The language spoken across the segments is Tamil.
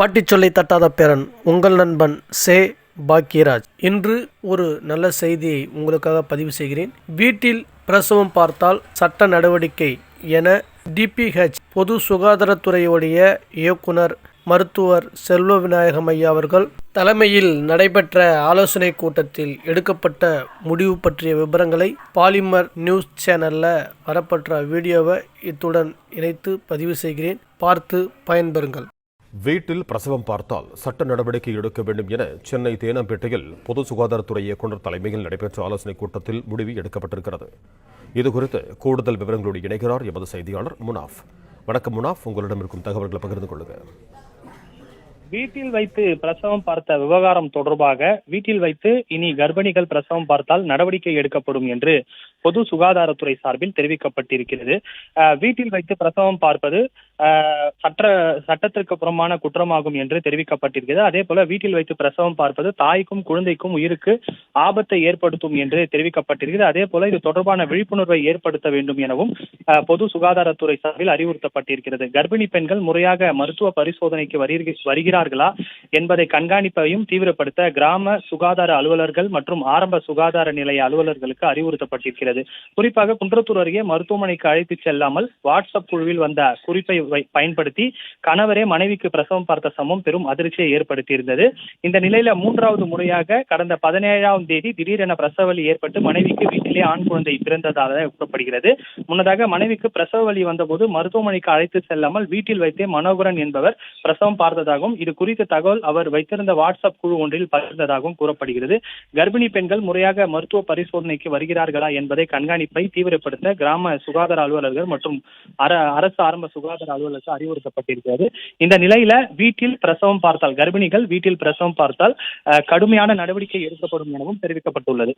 பாட்டி சொல்லை தட்டாத பேரன் உங்கள் நண்பன் சே. பாக்கியராஜ் இன்று ஒரு நல்ல செய்தியை உங்களுக்காக பதிவு செய்கிறேன். வீட்டில் பிரசவம் பார்த்தால் சட்ட நடவடிக்கை என டிபிஹெச் பொது சுகாதாரத்துறையுடைய இயக்குனர் மருத்துவர் செல்வ விநாயகம் ஐயா அவர்கள் தலைமையில் நடைபெற்ற ஆலோசனை கூட்டத்தில் எடுக்கப்பட்ட முடிவு பற்றிய விவரங்களை பாலிமர் நியூஸ் சேனலில் வரப்பட்ட வீடியோவை இத்துடன் இணைத்து பதிவு செய்கிறேன். பார்த்து பயன்பெறுங்கள். வீட்டில் பிரசவம் பார்த்தால் சட்ட நடவடிக்கை எடுக்க வேண்டும் என சென்னை தேனாம்பேட்டையில் பொது சுகாதாரத்துறை இயக்குநர் தலைமையில் நடைபெற்ற ஆலோசனைக் கூட்டத்தில் முடிவு எடுக்கப்பட்டிருக்கிறது. இதுகுறித்து கூடுதல் விவரங்களோடு இணைகிறார் எமது செய்தியாளர் முனாஃப். வணக்கம் முனாஃப். உங்களிடம் இருக்கும் தகவல்களை பகிர்ந்து கொள்ளுங்கள் வீட்டில் வைத்து பிரசவம் பார்த்த விவகாரம் தொடர்பாக வீட்டில் வைத்து இனி கர்ப்பிணிகள் பிரசவம் பார்த்தால் நடவடிக்கை எடுக்கப்படும் என்று பொது சுகாதாரத்துறை சார்பில் தெரிவிக்கப்பட்டிருக்கிறது. வீட்டில் வைத்து பிரசவம் பார்ப்பது சட்ட சட்டத்திற்கு புறமான குற்றமாகும் என்று தெரிவிக்கப்பட்டிருக்கிறது. அதே போல வீட்டில் வைத்து பிரசவம் பார்ப்பது தாய்க்கும் குழந்தைக்கும் உயிருக்கு ஆபத்தை ஏற்படுத்தும் என்று தெரிவிக்கப்பட்டிருக்கிறது. அதே போல இது தொடர்பான விழிப்புணர்வை ஏற்படுத்த வேண்டும் எனவும் பொது சுகாதாரத்துறை சார்பில் அறிவுறுத்தப்பட்டிருக்கிறது. கர்ப்பிணி பெண்கள் முறையாக மருத்துவ பரிசோதனைக்கு வருகிறார்களா என்பதை கண்காணிப்பையும் தீவிரப்படுத்த கிராம சுகாதார அலுவலர்கள் மற்றும் ஆரம்ப சுகாதார நிலைய அலுவலர்களுக்கு அறிவுறுத்தப்பட்டிருக்கிறது. வருகிறது குறிப்பாக குன்றத்தூர் அருகே மருத்துவமனைக்கு அழைத்து செல்லாமல் வாட்ஸ்அப் குழுவில் வந்த குறிப்பை பயன்படுத்தி கணவரே மனைவிக்கு பிரசவம் பார்த்த சம்பவம் பெரும் அதிர்ச்சியை ஏற்படுத்தியிருந்தது. இந்த நிலையில மூன்றாவது முறையாக கடந்த பதினேழாம் தேதி திடீரென பிரசவ வலி ஏற்பட்டு மனைவிக்கு வீட்டிலே ஆண் குழந்தை பிறந்ததாக கூறப்படுகிறது முன்னதாக மனைவிக்கு பிரசவ வலி வந்தபோது மருத்துவமனைக்கு அழைத்து செல்லாமல் வீட்டில் வைத்தே மனோகரன் என்பவர் பிரசவம் பார்த்ததாகவும் இது குறித்த தகவல் அவர் வைத்திருந்த வாட்ஸ்அப் குழு ஒன்றில் பகிர்ந்ததாகவும் கூறப்படுகிறது. கர்ப்பிணி பெண்கள் முறையாக மருத்துவ பரிசோதனைக்கு வருகிறார்களா என்பதை கண்காணிப்பை தீவிரப்படுத்த கிராம சுகாதார அலுவலர்கள் மற்றும் அர- அரசு ஆரம்ப சுகாதார அலுவலருக்கு அறிவுறுத்தப்பட்டிருக்கிறது. இந்த நிலையில வீட்டில் பிரசவம் பார்த்தால் கர்ப்பிணிகள் வீட்டில் பிரசவம் பார்த்தால் கடுமையான நடவடிக்கை எடுக்கப்படும் எனவும் தெரிவிக்கப்பட்டுள்ளது.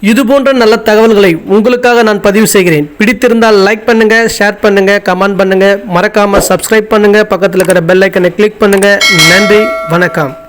இது போன்ற நல்ல தகவல்களை உங்களுக்காக நான் பதிவு செய்கிறேன். பிடித்திருந்தால் லைக் பண்ணுங்க ஷேர் பண்ணுங்க கமெண்ட் பண்ணுங்க. மறக்காம சப்ஸ்கிரைப் பண்ணுங்க. பக்கத்தில் இருக்கிற பெல் ஐக்கனை கிளிக் பண்ணுங்க. நன்றி வணக்கம்.